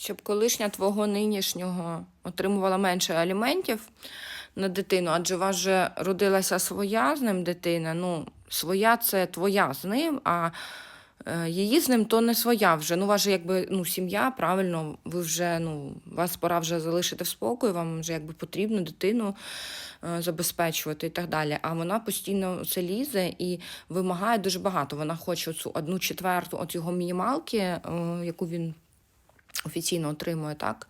щоб колишня твого нинішнього отримувала менше аліментів на дитину, адже у вас же родилася своя з ним дитина. Ну, своя це твоя з ним, а е, її з ним то не своя вже. Ну, у вас же якби ну, сім'я, правильно, ви вже ну, вас пора вже залишити в спокої, вам вже якби потрібно дитину е, забезпечувати і так далі. А вона постійно це лізе і вимагає дуже багато. Вона хоче цю одну четверту от його мінімалки, е, яку він офіційно отримує, так?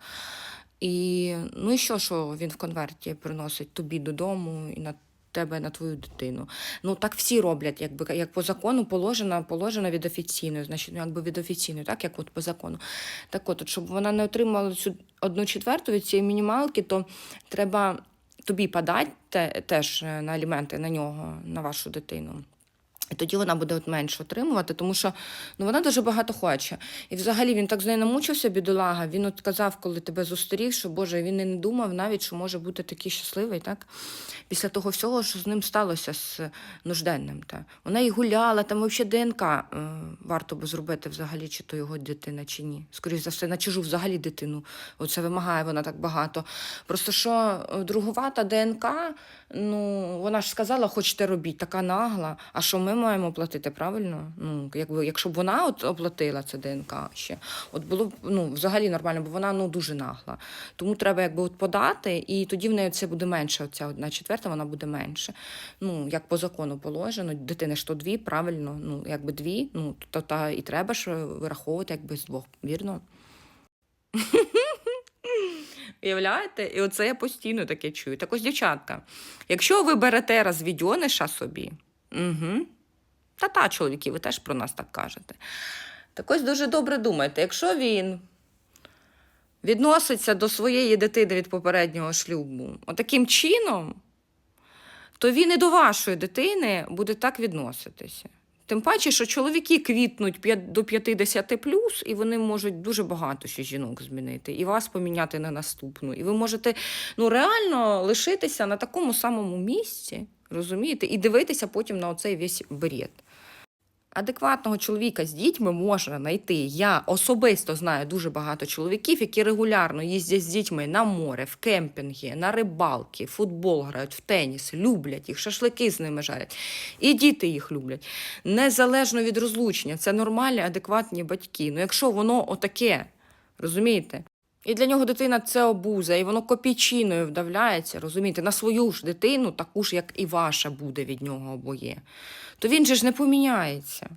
І ну і що, що він в конверті приносить тобі додому і на тебе, на твою дитину. Ну так всі роблять, якби як по закону положено, положено від офіційної, значить, ну якби від офіційної, так як от по закону. Так от, от, щоб вона не отримала цю одну четверту від цієї мінімалки, то треба тобі подати теж е, на аліменти на нього, на вашу дитину. І тоді вона буде от менше отримувати, тому що ну, вона дуже багато хоче. І взагалі він так з нею намучився, бідолага. Він от казав, коли тебе зустрів, що Боже, він і не думав навіть, що може бути такий щасливий, так? Після того всього, що з ним сталося з нужденним. Та. Вона і гуляла, там взагалі ДНК е, варто би зробити взагалі, чи то його дитина, чи ні. Скоріше за все, на чужу взагалі дитину. Оце вимагає вона так багато. Просто що е, другувата ДНК, ну, вона ж сказала, хочете робіть, така нагла. А що ми маємо платити, правильно? Ну, якби, якщо б вона от оплатила це ДНК ще, от було б ну, взагалі нормально, бо вона ну, дуже нагла. Тому треба якби от подати, і тоді в неї це буде менше. Оця одна четверта, вона буде менше. Ну, як по закону положено, дитини ж то дві, правильно, ну, якби дві, ну, то та і треба ж вираховувати якби з двох, вірно? Уявляєте? І оце я постійно таке чую. Так ось, дівчатка, якщо ви берете розвідьониша собі, угу, та та чоловіки, ви теж про нас так кажете. Так ось дуже добре думайте, якщо він відноситься до своєї дитини від попереднього шлюбу отаким чином, то він і до вашої дитини буде так відноситися. Тим паче, що чоловіки квітнуть до 50 плюс, і вони можуть дуже багато ще жінок змінити, і вас поміняти на наступну. І ви можете ну, реально лишитися на такому самому місці, розумієте, і дивитися потім на оцей весь бред. Адекватного чоловіка з дітьми можна знайти. Я особисто знаю дуже багато чоловіків, які регулярно їздять з дітьми на море, в кемпінги, на рибалки, футбол грають, в теніс, люблять їх, шашлики з ними жарять. І діти їх люблять. Незалежно від розлучення, це нормальні, адекватні батьки. Ну якщо воно отаке, розумієте? І для нього дитина це обуза, і воно копійчиною вдавляється, розумієте, на свою ж дитину, таку ж, як і ваша буде від нього обоє. То він же ж не поміняється.